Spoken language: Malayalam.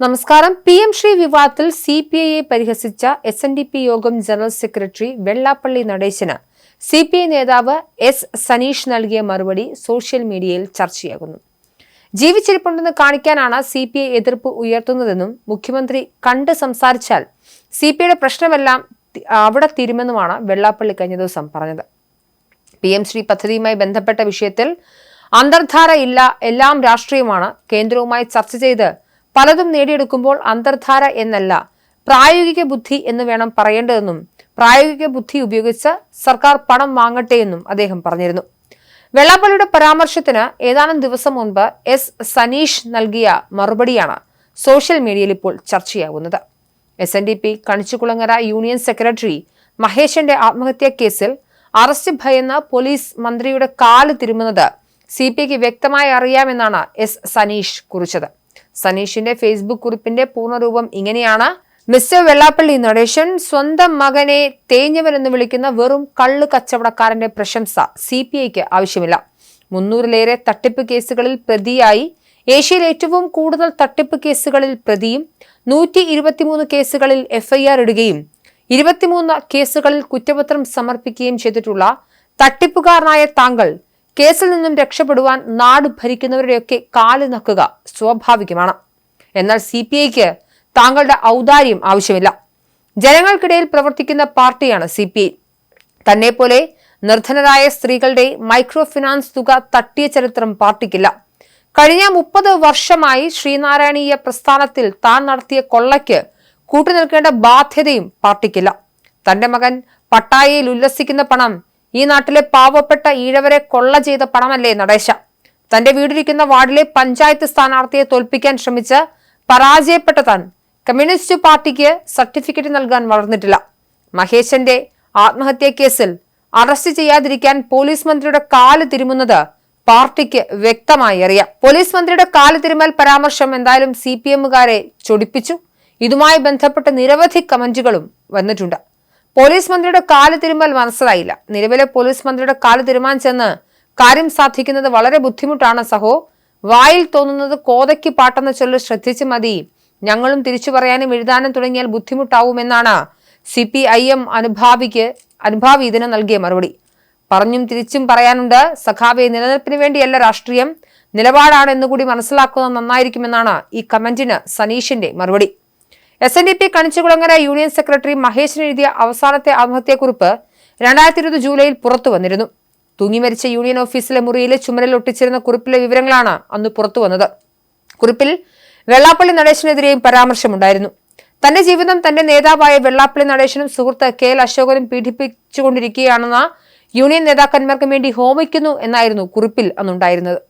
നമസ്കാരം. പി എം ശ്രീ വിവാദത്തിൽ സി പി ഐയെ പരിഹസിച്ച S N D P Yogam general secretary Vellappally Natesan C P I നേതാവ് എസ് സനീഷ് നൽകിയ മറുപടി സോഷ്യൽ മീഡിയയിൽ ചർച്ചയാകുന്നു. ജീവിച്ചിരിപ്പുണ്ടെന്ന് കാണിക്കാനാണ് സി പി ഐ എതിർപ്പ് ഉയർത്തുന്നതെന്നും മുഖ്യമന്ത്രി കണ്ട് സംസാരിച്ചാൽ സി പി ഐയുടെ പ്രശ്നമെല്ലാം അവിടെ തീരുമെന്നുമാണ് വെള്ളാപ്പള്ളി കഴിഞ്ഞ ദിവസം പറഞ്ഞത്. പി എം ശ്രീ പദ്ധതിയുമായി ബന്ധപ്പെട്ട വിഷയത്തിൽ അന്തർധാര ഇല്ല എല്ലാം രാഷ്ട്രീയമാണ് കേന്ദ്രവുമായി ചർച്ച ചെയ്ത് പലതും നേടിയെടുക്കുമ്പോൾ അന്തർധാര എന്നല്ല പ്രായോഗിക ബുദ്ധി എന്ന് വേണം പറയേണ്ടതെന്നും പ്രായോഗിക ബുദ്ധി ഉപയോഗിച്ച് സർക്കാർ പണം വാങ്ങട്ടെ എന്നും അദ്ദേഹം പറഞ്ഞിരുന്നു. വെള്ളാപ്പള്ളിയുടെ പരാമർശത്തിന് ഏതാനും ദിവസം മുൻപ് എസ് സനീഷ് നൽകിയ മറുപടിയാണ് സോഷ്യൽ മീഡിയയിൽ ഇപ്പോൾ ചർച്ചയാകുന്നത്. S N D P Kanichukulangara union secretary മഹേഷിന്റെ ആത്മഹത്യാ കേസിൽ അറസ്റ്റ് ഭയന്ന് പോലീസ് മന്ത്രിയുടെ കാൽ തിരുമുന്നത് സി പി ഐക്ക് വ്യക്തമായി അറിയാമെന്നാണ് എസ് സനീഷ് കുറിച്ചത്. സനീഷിന്റെ ഫേസ്ബുക്ക് കുറിപ്പിന്റെ പൂർണരൂപം ഇങ്ങനെയാണ്. മിസ്റ്റർ വെള്ളാപ്പള്ളി നടേശൻ സ്വന്തം മകനെ തേഞ്ഞവൻ എന്ന് വിളിക്കുന്ന വെറും കള്ള് കച്ചവടക്കാരന്റെ പ്രശംസ സി പി ഐക്ക് ആവശ്യമില്ല. മുന്നൂറിലേറെ തട്ടിപ്പ് കേസുകളിൽ പ്രതിയായി. ഏഷ്യയിൽ ഏറ്റവും കൂടുതൽ തട്ടിപ്പ് കേസുകളിൽ പ്രതിയും നൂറ്റി ഇരുപത്തിമൂന്ന് കേസുകളിൽ എഫ്ഐആർ ഇടുകയും ഇരുപത്തിമൂന്ന് കേസുകളിൽ കുറ്റപത്രം സമർപ്പിക്കുകയും ചെയ്തിട്ടുള്ള തട്ടിപ്പുകാരനായ താങ്കൾ കേസിൽ നിന്നും രക്ഷപ്പെടുവാൻ നാട് ഭരിക്കുന്നവരുടെയൊക്കെ കാൽ നക്കുക സ്വാഭാവികമാണ്. എന്നാൽ സി പി ഐക്ക് താങ്കളുടെ ഔദാര്യം ആവശ്യമില്ല. ജനങ്ങൾക്കിടയിൽ പ്രവർത്തിക്കുന്ന പാർട്ടിയാണ് സി പി ഐ. തന്നെ പോലെ നിർധനരായ സ്ത്രീകളുടെ മൈക്രോ ഫിനാൻസ് തുക തട്ടിയ ചരിത്രം പാർട്ടിക്കില്ല. കഴിഞ്ഞ മുപ്പത് വർഷമായി ശ്രീനാരായണീയ പ്രസ്ഥാനത്തിൽ താൻ നടത്തിയ കൊള്ളയ്ക്ക് കൂട്ടുനിൽക്കേണ്ട ബാധ്യതയും പാർട്ടിക്കില്ല. തന്റെ മകൻ പട്ടായയിൽ ഉല്ലസിക്കുന്ന പണം ഈ നാട്ടിലെ പാവപ്പെട്ട ഈഴവരെ കൊള്ള ചെയ്ത പണമല്ലേ നടേശ? തന്റെ വീടിരിക്കുന്ന വാർഡിലെ പഞ്ചായത്ത് സ്ഥാനാർത്ഥിയെ തോൽപ്പിക്കാൻ ശ്രമിച്ച് പരാജയപ്പെട്ട താൻ കമ്മ്യൂണിസ്റ്റ് പാർട്ടിക്ക് സർട്ടിഫിക്കറ്റ് നൽകാൻ വളർന്നിട്ടില്ല. മഹേശന്റെ ആത്മഹത്യാ കേസിൽ അറസ്റ്റ് ചെയ്യാതിരിക്കാൻ പോലീസ് മന്ത്രിയുടെ കാൽ തിരുമുന്നത് പാർട്ടിക്ക് വ്യക്തമായി അറിയാം. പോലീസ് മന്ത്രിയുടെ കാൽ തിരുമൽ പരാമർശം എന്തായാലും സി പി എമ്മുകാരെ ചൊടിപ്പിച്ചു. ഇതുമായി ബന്ധപ്പെട്ട് നിരവധി കമന്റുകളും വന്നിട്ടുണ്ട്. പോലീസ് മന്ത്രിയുടെ കാൽ തിരുമ്പൽ മനസ്സിലായില്ല. നിലവിലെ പോലീസ് മന്ത്രിയുടെ കാൽ തീരുമാനിച്ചെന്ന് കാര്യം സാധിക്കുന്നത് വളരെ ബുദ്ധിമുട്ടാണ് സഹോ. വായിൽ തോന്നുന്നത് കോതയ്ക്ക് പാട്ടെന്ന ചൊല്ല് ശ്രദ്ധിച്ചു മതി. ഞങ്ങളും തിരിച്ചു പറയാനും എഴുതാനും തുടങ്ങിയാൽ ബുദ്ധിമുട്ടാവുമെന്നാണ് സി പി ഐ എം അനുഭാവിക്ക് അനുഭാവി ഇതിന് നൽകിയ മറുപടി. പറഞ്ഞും തിരിച്ചും പറയാനുണ്ട്. സഖാവെ നിലനിൽപ്പിന് വേണ്ടിയല്ല രാഷ്ട്രീയം. നിലപാടാണെന്നുകൂടി മനസ്സിലാക്കുന്നത് നന്നായിരിക്കുമെന്നാണ് ഈ കമന്റിന് സനീഷിന്റെ മറുപടി. S N D P Kanichukulangara union secretary മഹേഷിന് എഴുതിയ അവസാനത്തെ ആത്മഹത്യാക്കുറിപ്പ് രണ്ടായിരത്തി ഇരുപത് ജൂലൈയിൽ പുറത്തു വന്നിരുന്നു. തൂങ്ങിമരിച്ച യൂണിയൻ ഓഫീസിലെ മുറിയിലെ ചുമരിൽ ഒട്ടിച്ചിരുന്ന കുറിപ്പിലെ വിവരങ്ങളാണ് അന്ന് പുറത്തു വന്നത്. കുറിപ്പിൽ വെള്ളാപ്പള്ളി നടേശനെതിരെയും പരാമർശമുണ്ടായിരുന്നു. തന്റെ ജീവിതം തന്റെ നേതാവായ വെള്ളാപ്പള്ളി നടേശനും സുഹൃത്ത് കെ എൽ അശോകനും പീഡിപ്പിച്ചുകൊണ്ടിരിക്കുകയാണെന്ന യൂണിയൻ നേതാക്കന്മാർക്ക് വേണ്ടി ഹോമിക്കുന്നു എന്നായിരുന്നു കുറിപ്പിൽ അന്നുണ്ടായിരുന്നത്.